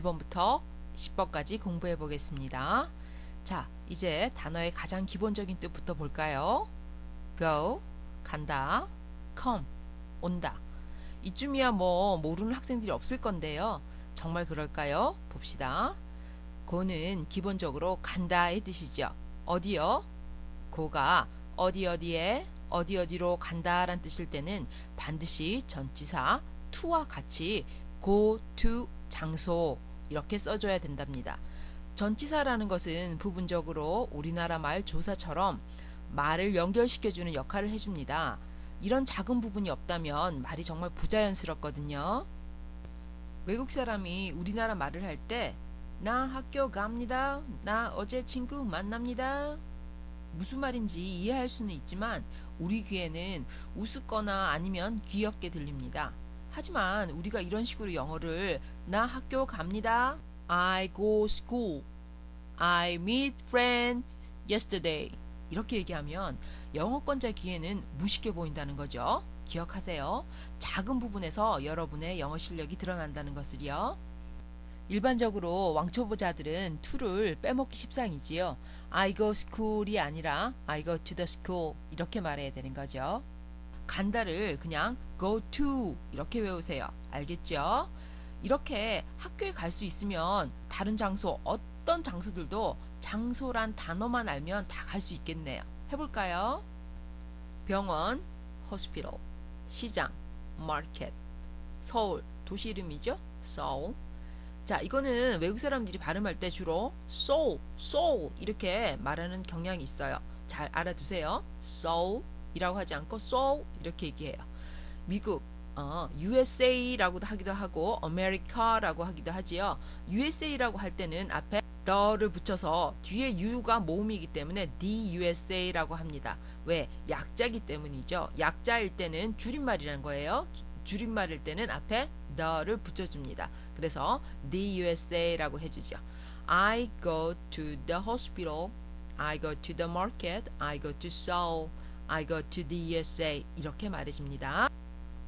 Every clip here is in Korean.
1번부터 10번까지 공부해 보겠습니다. 자, 이제 단어의 가장 기본적인 뜻부터 볼까요? go, 간다. come, 온다. 이쯤이야 뭐 모르는 학생들이 없을 건데요. 정말 그럴까요? 봅시다. go는 기본적으로 간다의 뜻이죠. 어디요? go가 어디 어디에 어디 어디로 간다란 뜻일 때는 반드시 전치사 to와 같이 go to 장소 이렇게 써줘야 된답니다. 전치사라는 것은 부분적으로 우리나라 말 조사처럼 말을 연결시켜주는 역할을 해줍니다. 이런 작은 부분이 없다면 말이 정말 부자연스럽거든요. 외국 사람이 우리나라 말을 할 때 나 학교 갑니다. 나 어제 친구 만납니다. 무슨 말인지 이해할 수는 있지만 우리 귀에는 우습거나 아니면 귀엽게 들립니다. 하지만 우리가 이런 식으로 영어를 나 학교 갑니다. I go school. I meet friend yesterday. 이렇게 얘기하면 영어권자 귀에는 무식해 보인다는 거죠. 기억하세요. 작은 부분에서 여러분의 영어 실력이 드러난다는 것을요. 일반적으로 왕초보자들은 to를 빼먹기 십상이지요. I go school이 아니라 I go to the school 이렇게 말해야 되는 거죠. 간다를 그냥 go to 이렇게 외우세요. 알겠죠? 이렇게 학교에 갈 수 있으면 다른 장소 어떤 장소들도 장소란 단어만 알면 다 갈 수 있겠네요. 해볼까요? 병원, hospital, 시장, market, 서울, 도시 이름이죠? Seoul. 자, 이거는 외국 사람들이 발음할 때 주로 Seoul, Seoul 이렇게 말하는 경향이 있어요. 잘 알아두세요. Seoul 이라고 하지 않고 Seoul 이렇게 얘기해요. 미국, 어, USA라고도 하기도 하고 America라고 하기도 하지요. USA라고 할 때는 앞에 the를 붙여서 뒤에 U가 모음이기 때문에 the USA라고 합니다. 왜? 약자기 때문이죠. 약자일 때는 줄임말이라는 거예요. 줄임말일 때는 앞에 the를 붙여줍니다. 그래서 the USA라고 해주죠. I go to the hospital. I go to the market. I go to Seoul. I go to the USA. 이렇게 말해줍니다.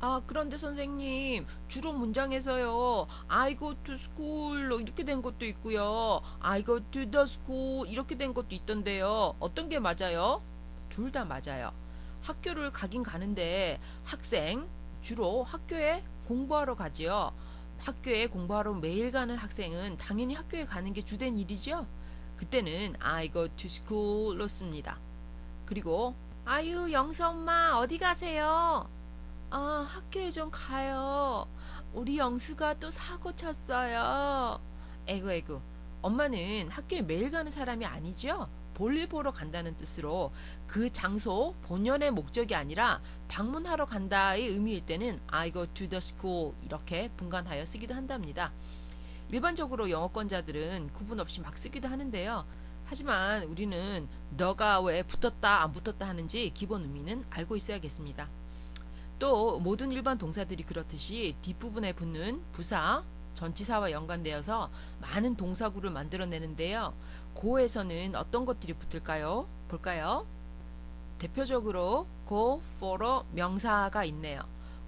아, 그런데 선생님, 주로 문장에서요, I go to school로 이렇게 된 것도 있고요, I go to the school 이렇게 된 것도 있던데요. 어떤 게 맞아요? 둘 다 맞아요. 학교를 가긴 가는데 학생, 주로 학교에 공부하러 가지요. 학교에 공부하러 매일 가는 학생은 당연히 학교에 가는 게 주된 일이죠. 그때는 I go to school로 씁니다. 그리고 아유 영서 엄마 어디 가세요? 아 학교에 좀 가요. 우리 영수가 또 사고 쳤어요. 에구 에구 엄마는 학교에 매일 가는 사람이 아니죠. 볼일 보러 간다는 뜻으로 그 장소 본연의 목적이 아니라 방문하러 간다의 의미일 때는 I go to the school 이렇게 분간하여 쓰기도 한답니다. 일반적으로 영어권자들은 구분 없이 막 쓰기도 하는데요. 하지만 우리는 너가 왜 붙었다 안 붙었다 하는지 기본 의미는 알고 있어야겠습니다. 또 모든 일반 동사들이 그렇듯이 뒷부분에 붙는 부사, 전치사와 연관되어서 많은 동사구를 만들어내는데요. 고에서는 어떤 것들이 붙을까요? 볼까요? 대표적으로 go for로 명사가 있네요.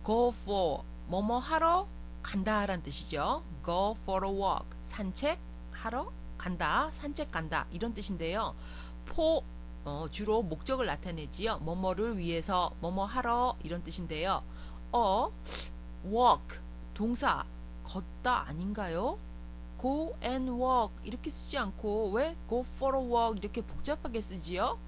go for 뭐뭐 하러 간다 라는 뜻이죠. go for a walk 산책 하러 간다 산책 간다 이런 뜻인데요. for 어, 주로 목적을 나타내지요. 뭐뭐를 위해서 뭐뭐 하러 이런 뜻인데요. 어 walk 동사 걷다 아닌가요? go and walk 이렇게 쓰지 않고 왜 go for a walk 이렇게 복잡하게 쓰지요?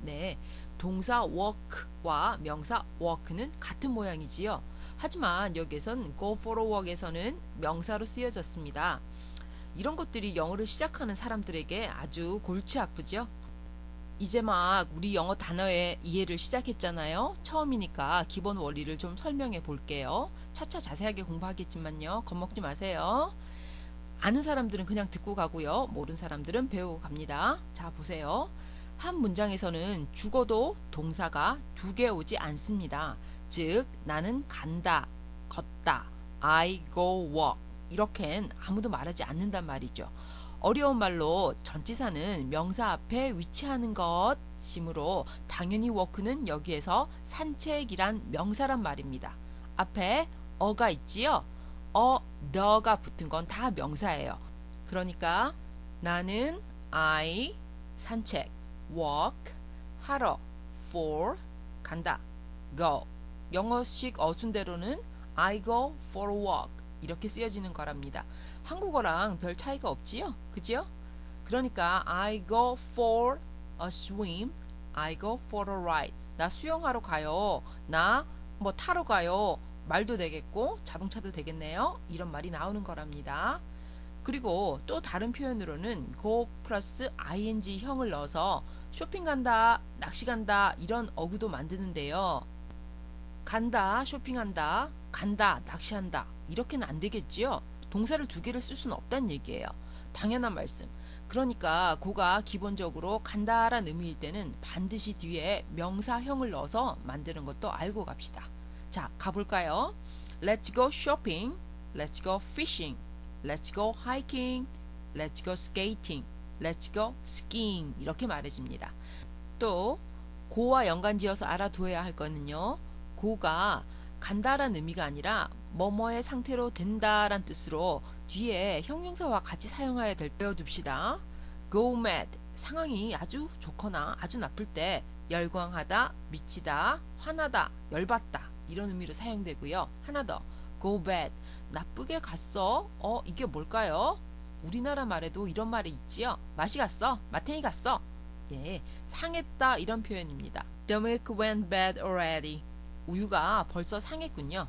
네, 동사 walk와 명사 walk는 같은 모양이지요. 하지만 여기에선 go for a walk에서는 명사로 쓰여졌습니다. 이런 것들이 영어를 시작하는 사람들에게 아주 골치 아프죠. 이제 막 우리 영어 단어의 이해를 시작했잖아요. 처음이니까 기본 원리를 좀 설명해 볼게요. 차차 자세하게 공부하겠지만요. 겁먹지 마세요. 아는 사람들은 그냥 듣고 가고요. 모르는 사람들은 배우고 갑니다. 자, 보세요. 한 문장에서는 죽어도 동사가 두 개 오지 않습니다. 즉, 나는 간다, 걷다, I go walk. 이렇게는 아무도 말하지 않는단 말이죠. 어려운 말로 전치사는 명사 앞에 위치하는 것이므로 당연히 워크는 여기에서 산책이란 명사란 말입니다. 앞에 어가 있지요. 어, 너가 붙은 건 다 명사예요. 그러니까 나는 I 산책 walk 하러 for 간다 go 영어식 어순대로는 I go for a walk 이렇게 쓰여지는 거랍니다. 한국어랑 별 차이가 없지요? 그지요? 그러니까 I go for a swim, I go for a ride. 나 수영하러 가요. 나 뭐 타러 가요. 말도 되겠고 자동차도 되겠네요. 이런 말이 나오는 거랍니다. 그리고 또 다른 표현으로는 go 플러스 ing 형을 넣어서 쇼핑 간다, 낚시 간다 이런 어구도 만드는데요. 간다, 쇼핑한다, 간다, 낚시한다 이렇게는 안 되겠지요. 동사를 두 개를 쓸 수는 없다는 얘기예요. 당연한 말씀. 그러니까 고가 기본적으로 간다란 의미일 때는 반드시 뒤에 명사형을 넣어서 만드는 것도 알고 갑시다. 자, 가볼까요? Let's go shopping. Let's go fishing. Let's go hiking. Let's go skating. Let's go skiing. 이렇게 말해집니다. 또 고와 연관지어서 알아두어야 할 거는요. 고가 간다란 의미가 아니라 뭐뭐의 상태로 된다란 뜻으로 뒤에 형용사와 같이 사용해야 될 때어둡시다. go mad 상황이 아주 좋거나 아주 나쁠 때 열광하다, 미치다, 화나다, 열받다 이런 의미로 사용되고요. 하나 더 go bad 나쁘게 갔어. 어 이게 뭘까요? 우리나라 말에도 이런 말이 있지요. 맛이 갔어. 마탱이 갔어. 예, 상했다 이런 표현입니다. The milk went bad already. 우유가 벌써 상했군요.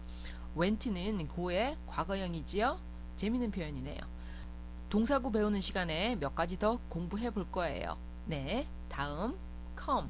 went는 고의 과거형이지요. 재밌는 표현이네요. 동사구 배우는 시간에 몇 가지 더 공부해 볼 거예요. 네, 다음 come.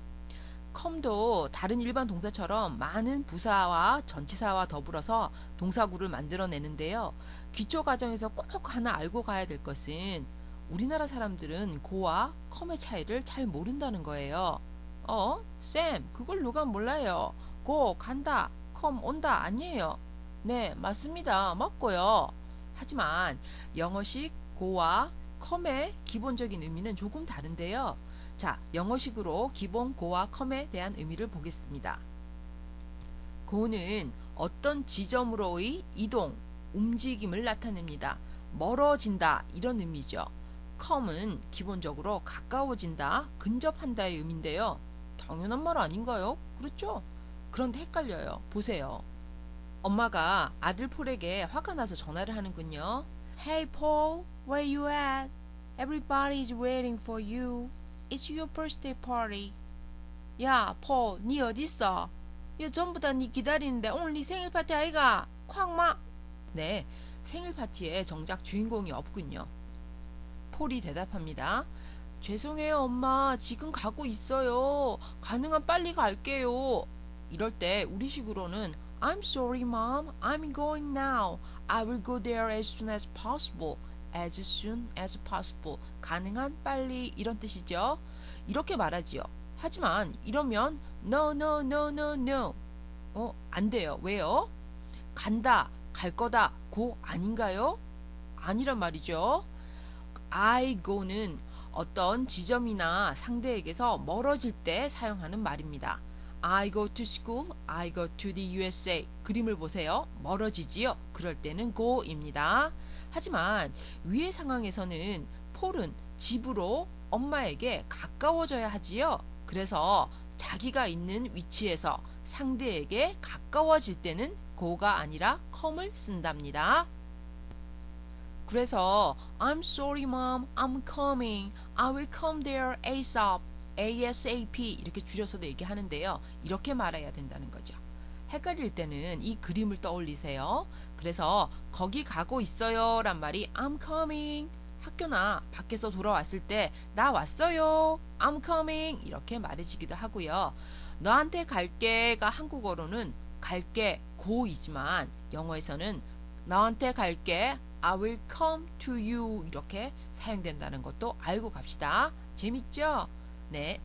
come도 다른 일반 동사처럼 많은 부사와 전치사와 더불어서 동사구를 만들어내는데요. 기초 과정에서 꼭 하나 알고 가야 될 것은 우리나라 사람들은 고와 come의 차이를 잘 모른다는 거예요. 어? 쌤, 그걸 누가 몰라요? 고, 간다, come, 온다, 아니에요. 네, 맞습니다. 맞고요. 하지만 영어식 고와 come의 기본적인 의미는 조금 다른데요. 자, 영어식으로 기본 고와 come에 대한 의미를 보겠습니다. 고는 어떤 지점으로의 이동, 움직임을 나타냅니다. 멀어진다 이런 의미죠. come은 기본적으로 가까워진다, 근접한다의 의미인데요. 당연한 말 아닌가요? 그렇죠? 그런데 헷갈려요. 보세요. 엄마가 아들 폴에게 화가 나서 전화를 하는군요. Hey Paul, where you at? Everybody is waiting for you. It's your birthday party. 야, 폴, 니 어딨어? 이 전부 다 니 기다리는데 오늘 니 생일 파티 아이가? 콱막. 네, 생일 파티에 정작 주인공이 없군요. 폴이 대답합니다. 죄송해요, 엄마. 지금 가고 있어요. 가능한 빨리 갈게요. 이럴 때 우리식으로는 I'm sorry, mom. I'm going now. I will go there as soon as possible. as soon as possible. 가능한 빨리 이런 뜻이죠. 이렇게 말하지요. 하지만 이러면 no no no no no. 어, 안 돼요. 왜요? 간다, 갈 거다, 고 아닌가요? 아니란 말이죠. I go는 어떤 지점이나 상대에게서 멀어질 때 사용하는 말입니다. I go to school, I go to the USA. 그림을 보세요. 멀어지지요. 그럴 때는 go입니다. 하지만 위의 상황에서는 폴은 집으로 엄마에게 가까워져야 하지요. 그래서 자기가 있는 위치에서 상대에게 가까워질 때는 go가 아니라 come을 쓴답니다. 그래서 I'm sorry mom, I'm coming. I will come there ASAP. ASAP 이렇게 줄여서도 얘기하는데요. 이렇게 말해야 된다는 거죠. 헷갈릴 때는 이 그림을 떠올리세요. 그래서 거기 가고 있어요 란 말이 I'm coming. 학교나 밖에서 돌아왔을 때 나 왔어요. I'm coming 이렇게 말해지기도 하고요. 너한테 갈게가 한국어로는 갈게 고이지만 영어에서는 너한테 갈게 I will come to you 이렇게 사용된다는 것도 알고 갑시다. 재밌죠? 네,